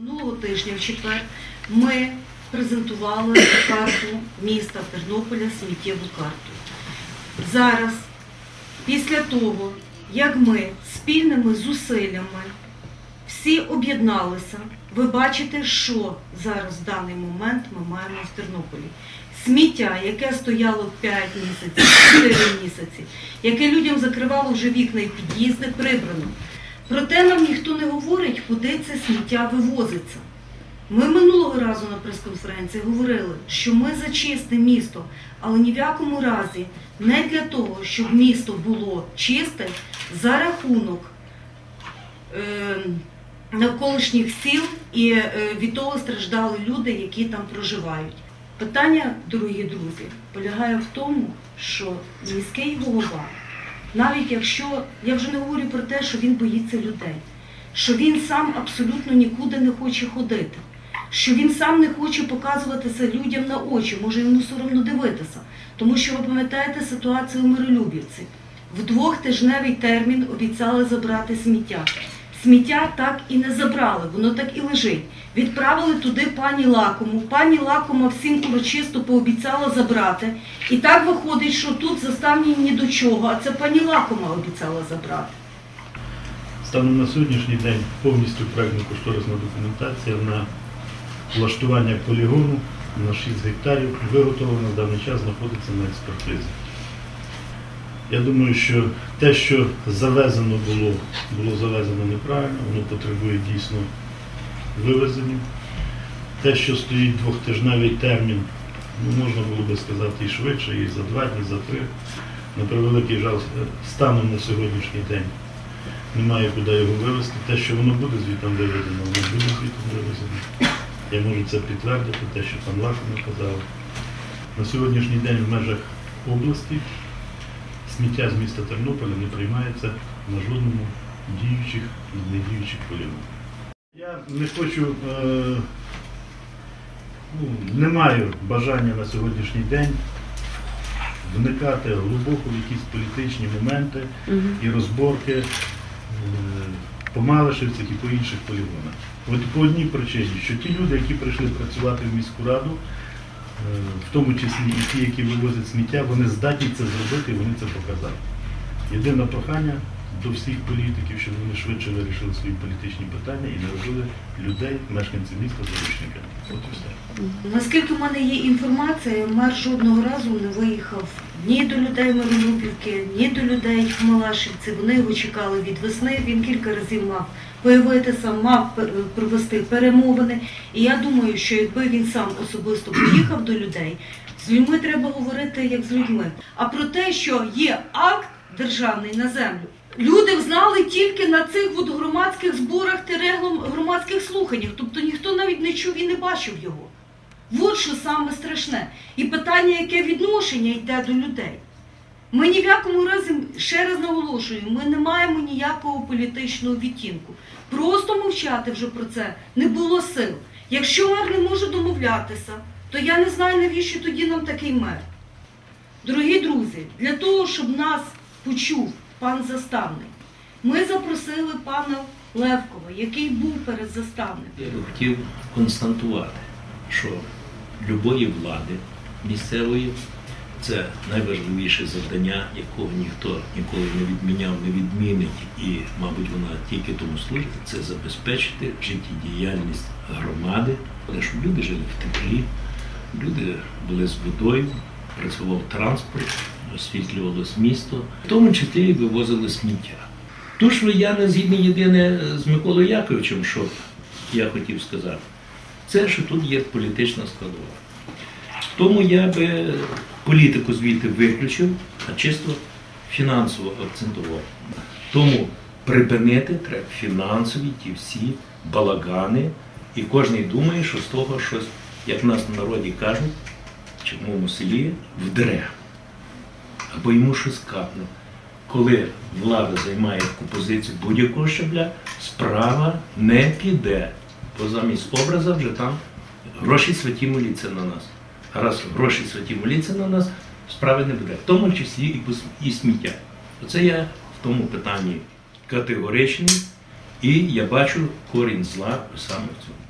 Минулого тижня в четвер ми презентували карту міста Тернополя, сміттєву карту. Зараз, після того, як ми спільними зусиллями всі об'єдналися, ви бачите, що зараз в даний момент ми маємо в Тернополі. Сміття, яке стояло 5 місяців, 4 місяці, яке людям закривало вже вікна і під'їзди, прибрано. Проте нам ніхто не говорить, куди це сміття вивозиться. Ми минулого разу на прес-конференції говорили, що ми за чисте місто, але ні в якому разі не для того, щоб місто було чисте за рахунок е, навколишніх сіл і е, від того страждали люди, які там проживають. Питання, дорогі друзі, полягає в тому, що міський голова, навіть якщо я вже не говорю про те, що він боїться людей, що він сам абсолютно нікуди не хоче ходити, що він сам не хоче показуватися людям на очі, може йому соромно дивитися. Тому що ви пам'ятаєте ситуацію у Миролюбівці. В двохтижневий термін обіцяли забрати сміття. Сміття так і не забрали, воно так і лежить. Відправили туди пані Лакому. Пані Лакома всім урочисто пообіцяла забрати. І так виходить, що тут заставні ні до чого, а це пані Лакома обіцяла забрати. Станом на сьогоднішній день повністю проєктно-кошторисна документація на влаштування полігону на 6 гектарів виготовлена в даний час знаходиться на експертизі. Я думаю, що те, що завезено було, було завезено неправильно, воно потребує дійсно вивезення. Те, що стоїть двохтижневий термін, ну, можна було би сказати і швидше, і за два дні, за три. На превеликий жаль, станом на сьогоднішній день немає куди його вивезти. Те, що воно буде звітом виведено, воно буде звітом вивезено. Я можу це підтвердити, те, що пан Лахов казав. На сьогоднішній день в межах області сміття з міста Тернополя не приймається на жодному діючих і недіючих полігонах. Я не хочу, е, ну, не маю бажання на сьогоднішній день вникати глибоко в якісь політичні моменти і розборки е, по Малишевцях і по інших полігонах. От по одній причині, що ті люди, які прийшли працювати в міську раду, в тому числі і ті, які вивозять сміття, вони здатні це зробити і вони це показали. Єдине прохання до всіх політиків, щоб вони швидше вирішили свої політичні питання і не робили людей, мешканців міста заручниками. От і все. Наскільки в мене є інформація, мер жодного разу не виїхав ні до людей Миронопівки, ні до людей в Малашівці. Вони його чекали від весни. Він кілька разів мав появитися, мав провести перемовини. І я думаю, що якби він сам особисто поїхав до людей, з людьми треба говорити як з людьми. А про те, що є акт державний на землю. Люди знали тільки на цих от громадських зборах громадських слуханнях, тобто ніхто навіть не чув і не бачив його. От що саме страшне. І питання, яке відношення йде до людей. Ми ні в якому разі, ще раз наголошую, ми не маємо ніякого політичного відтінку. Просто мовчати вже про це не було сил. Якщо мер не може домовлятися, то я не знаю, навіщо тоді нам такий мер. Дорогі друзі, для того, щоб нас почув пан заставник, ми запросили пана Левкова, який був перед заставником. Я хотів констатувати, що любої влади місцевої це найважливіше завдання, якого ніхто ніколи не відміняв, не відмінить, і, мабуть, вона тільки тому служить, це забезпечити життєдіяльність громади, щоб люди жили в теплі, люди були з водою, працював транспорт, освітлювалось місто, в тому числі вивозили сміття. Тож я не згідний єдине з Миколою Яковичем, що я хотів сказати, це що тут є політична складова. Тому я би політику звідти виключив, а чисто фінансово акцентував. Тому припинити треба фінансові ті всі балагани, і кожен думає, що з того щось, як в нас на народі кажуть, чи в моєму селі вдре, або йому щось капне. Коли влада займає таку позицію будь-якого щабля, справа не піде. Бо замість образа вже там гроші святі моліться на нас. Раз гроші святі моліться на нас, справи не буде. В тому числі і сміття. Оце я в тому питанні категоричний І я бачу корінь зла саме в цьому.